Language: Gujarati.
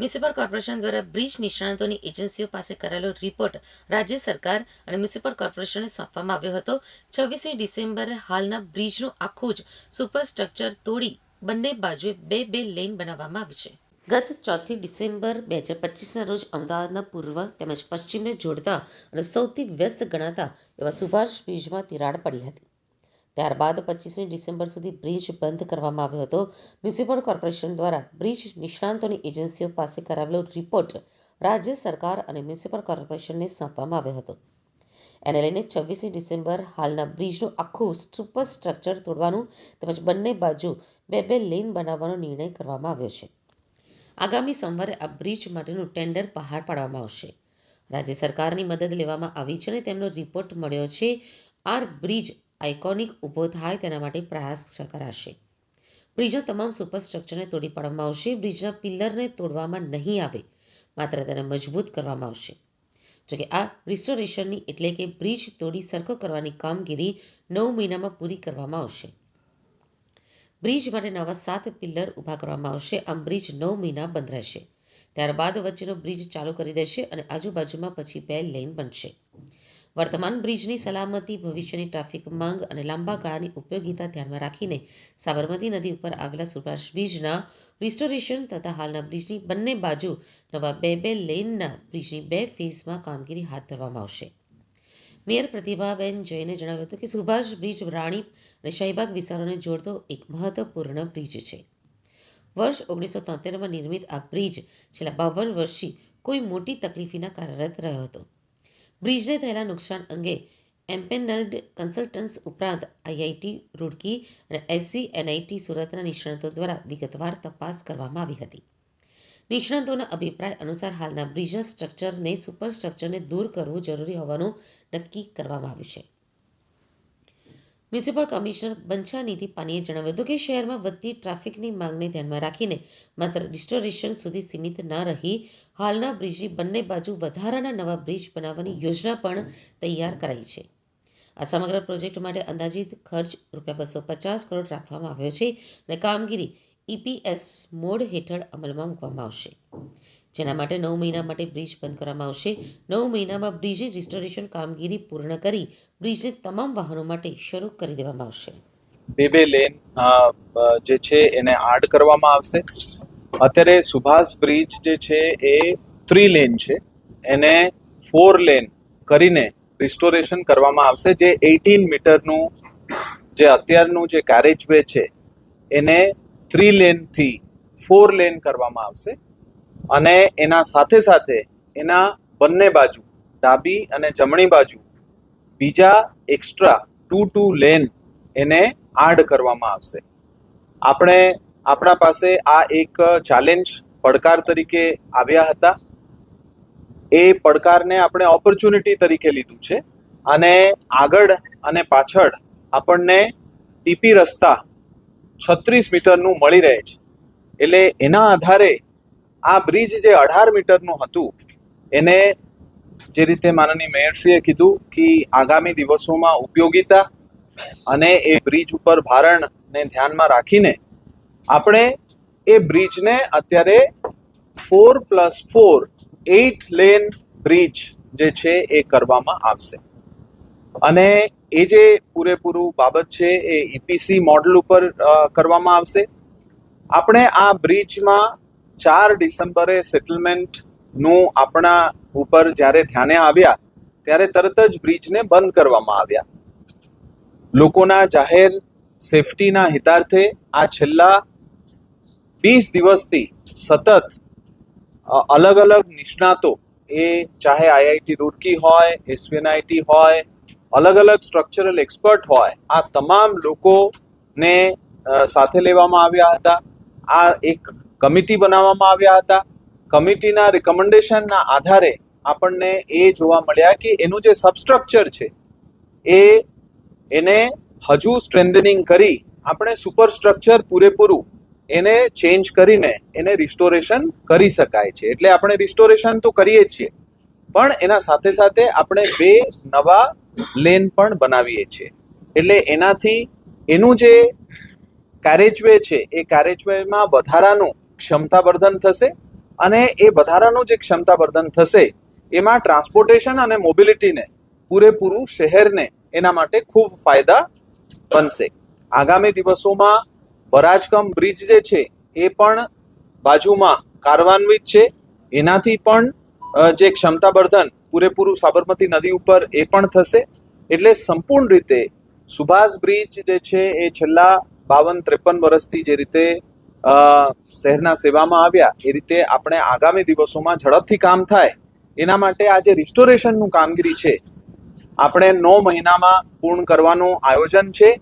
મ્યુનિસિપલ કોર્પોરેશન દ્વારા બ્રિજ નિષ્ણાતોની એજન્સીઓ પાસે કરાયેલો રિપોર્ટ રાજ્ય સરકાર અને મ્યુનિસિપલ કોર્પોરેશનને સોંપવામાં આવ્યો હતો. છવ્વીસમી ડિસેમ્બરે હાલના બ્રિજનું આખું જ સુપરસ્ટ્રક્ચર તોડી બંને બાજુએ બે બે લેન બનાવવામાં આવી છે. ગત ચોથી ડિસેમ્બર બે હજાર પચીસના રોજ અમદાવાદના પૂર્વ તેમજ પશ્ચિમને જોડતા અને સૌથી વ્યસ્ત ગણાતા એવા સુભાષ બ્રિજમાં તિરાડ પડી હતી. ત્યારબાદ પચીસમી ડિસેમ્બર સુધી બ્રિજ બંધ કરવામાં આવ્યો હતો. મ્યુનિસિપલ કોર્પોરેશન દ્વારા બ્રિજ નિષ્ણાંતોની એજન્સીઓ પાસે કરાવેલો રિપોર્ટ રાજ્ય સરકાર અને મ્યુનિસિપલ કોર્પોરેશનને સોંપવામાં આવ્યો હતો. એને લઈને છવ્વીસમી ડિસેમ્બર હાલના બ્રિજનું આખું સુપર સ્ટ્રક્ચર તોડવાનું તેમજ બંને બાજુ બે બે લેન બનાવવાનો નિર્ણય કરવામાં આવ્યો છે. આગામી સોમવારે આ બ્રિજ માટેનું ટેન્ડર બહાર પાડવામાં આવશે. રાજ્ય સરકારની મદદ લેવામાં આવી છે અને તેમનો રિપોર્ટ મળ્યો છે. આ બ્રિજ આઇકોનિક ઊભો થાય તેના માટે પ્રયાસ કરાશે. બ્રિજના તમામ સુપરસ્ટ્રક્ચરને તોડી પાડવામાં આવશે. બ્રિજના પિલ્લરને તોડવામાં નહીં આવે, માત્ર તેને મજબૂત કરવામાં આવશે. જોકે આ રિસ્ટોરેશનની એટલે કે બ્રિજ તોડી સરખો કરવાની કામગીરી નવ મહિનામાં પૂરી કરવામાં આવશે. બ્રિજ માટે નવા સાત પિલ્લર ઊભા કરવામાં આવશે. આમ બ્રિજ નવ મહિના બંધ રહેશે. ત્યારબાદ વચ્ચેનો બ્રિજ ચાલુ કરી દેશે અને આજુબાજુમાં પછી બે લેન બનશે. વર્તમાન બ્રિજની સલામતી ભવિષ્યની ટ્રાફિક માંગ અને લાંબા ગાળાની ઉપયોગીતા ધ્યાનમાં રાખીને સાબરમતી નદી ઉપર આવેલા સુભાષ બ્રિજના રિસ્ટોરેશન તથા હાલના બ્રિજની બંને બાજુ નવા બે બે લેનના બ્રિજની બે ફેઝમાં કામગીરી હાથ ધરવામાં આવશે. મેયર પ્રતિભાબેન જૈને જણાવ્યું હતું કે સુભાષ બ્રિજ રાણી અને શાહીબાગ વિસ્તારોને જોડતો એક મહત્વપૂર્ણ બ્રિજ છે. વર્ષ ઓગણીસો તોતેરમાં નિર્મિત આ બ્રિજ છેલ્લા બાવન વર્ષથી કોઈ મોટી તકલીફ વિના કાર્યરત રહ્યો હતો. બ્રિજને થયેલા નુકસાન અંગે એમ્પેનલ્ડ કન્સલ્ટન્ટ્સ ઉપરાંત આઈઆઈટી રૂડકી અને એસવી એનઆઈટી સુરતના નિષ્ણાતો દ્વારા વિગતવાર તપાસ કરવામાં આવી હતી. નિષ્ણાતોના અભિપ્રાય અનુસાર હાલના બ્રિજના સ્ટ્રક્ચરને સુપર સ્ટ્રક્ચરને દૂર કરવું જરૂરી હોવાનું નક્કી કરવામાં આવ્યું છે. મ્યુનિસિપલ કમિશનર બંછાનિધિ પાનીએ જણાવ્યું હતું કે શહેરમાં વધતી ટ્રાફિકની માંગને ધ્યાનમાં રાખીને માત્ર રિસ્ટોરેશન સુધી સીમિત ન રહી, હાલના બ્રિજની બંને બાજુ વધારાના નવા બ્રિજ બનાવવાની યોજના પણ તૈયાર કરાઈ છે. આ સમગ્ર પ્રોજેક્ટ માટે અંદાજિત ખર્ચ રૂપિયા બસો પચાસ કરોડ રાખવામાં આવ્યો છે અને કામગીરી ઈપીએસ મોડ હેઠળ અમલમાં મૂકવામાં આવશે. જેના માટે નવ મહિના માટે બ્રિજ બંધ કરવામાં આવશે. નવ મહિનામાં બ્રિજની રિસ્ટોરેશન કામગીરી પૂર્ણ કરી બ્રિજને તમામ વાહનો માટે શરૂ કરી દેવામાં આવશે. બે બે લેન જે છે એને આડ કરવામાં આવશે. અત્યારે સુભાષ બ્રિજ જે છે એ થ્રી લેન છે. એને ફોર લેન કરીને રિસ્ટોરેશન કરવામાં આવશે. જે એઇટીન મીટરનું જે અત્યારનું જે કેરેજ વે છે, એને થ્રી લેનથી ફોર લેન કરવામાં આવશે. અને એના સાથે સાથે એના બંને બાજુ, ડાબી અને જમણી બાજુ, બીજા એક્સ્ટ્રા ટુ ટુ લેન એને આડ કરવામાં આવશે. આપણે આપણા પાસે આ એક ચેલેન્જ પડકાર તરીકે આવ્યા હતા. એ પડકારને આપણે ઓપોર્ચ્યુનિટી તરીકે લીધું છે અને આગળ અને પાછળ આપણને ટીપી રસ્તા છત્રીસ મીટરનું મળી રહે છે. એટલે એના આધારે આ બ્રિજ જે અઢાર મીટરનું હતું, એને જે રીતે માનનીય મેયરશ્રીએ કીધું કે આગામી દિવસોમાં ઉપયોગિતા અને એ બ્રિજ ઉપર ભારણને ધ્યાનમાં રાખીને આપણે એ બ્રિજને અત્યારે four plus four eight lane bridge જે છે એ કરવામાં આવશે. અને એ જે પૂરેપૂરું બાબત છે એ ઈપીસી મોડલ ઉપર કરવામાં આવશે. આપણે આ બ્રિજમાં ચાર ડિસેમ્બરે સેટલમેન્ટનું આપણા ઉપર જ્યારે ધ્યાને આવ્યા, ત્યારે તરત જ બ્રિજને બંધ કરવામાં આવ્યા. લોકોના જાહેર સેફટીના હિતાર્થે આ છેલ્લા વીસ દિવસથી સતત અલગ અલગ નિષ્ણાતો, એ ચાહે આઈઆઈટી રૂડકી હોય, એસવીએનઆઈટી હોય, અલગ અલગ સ્ટ્રક્ચરલ એક્સપર્ટ હોય, આ તમામ લોકોને સાથે લેવામાં આવ્યા હતા. આ એક કમિટી બનાવવામાં આવ્યા હતા. કમિટીના રિકમેન્ડેશનના આધારે આપણને એ જોવા મળ્યા કે એનું જે સબસ્ટ્રક્ચર છે, એ એને હજુ સ્ટ્રેન્થનિંગ કરી આપણે સુપર સ્ટ્રક્ચર પૂરેપૂરું એને ચેન્જ કરીને એને રિસ્ટોરેશન કરી શકાય છે. એટલે આપણે રિસ્ટોરેશન તો કરીએ જ છીએ, પણ એના સાથે સાથે આપણે બે નવા લેન પણ બનાવીએ છીએ. એટલે એનાથી એનું જે કેરેજવે છે, એ કેરેજવેમાં વધારાનું ક્ષમતાવર્ધન થશે અને એ વધારાનું જે ક્ષમતાવર્ધન થશે, એમાં ટ્રાન્સપોર્ટેશન અને મોબિલિટીને પૂરેપૂરું શહેરને, એના માટે ખૂબ ફાયદા બનશે. આગામી દિવસોમાં બરાજકમ બ્રિજ જે છે, એ પણ બાજુમાં કારવાન્વિત છે. એનાથી પણ જે ક્ષમતાવર્ધન પૂરેપૂરું સાબરમતી નદી ઉપર એ પણ થશે. એટલે સંપૂર્ણ રીતે સુભાષ બ્રિજ જે છે, એ છેલ્લા બાવન ત્રેપન વર્ષથી જે રીતે શહેરના સેવામાં આવ્યા. એ રીતે આપણે આગામી દિવસોમાં ઝડપથી કામ થાય. એના માટે આ જે રિસ્ટોરેશનનું કામગીરી છે. આપણે નવ મહિનામાં પૂર્ણ કરવાનું આયોજન છે.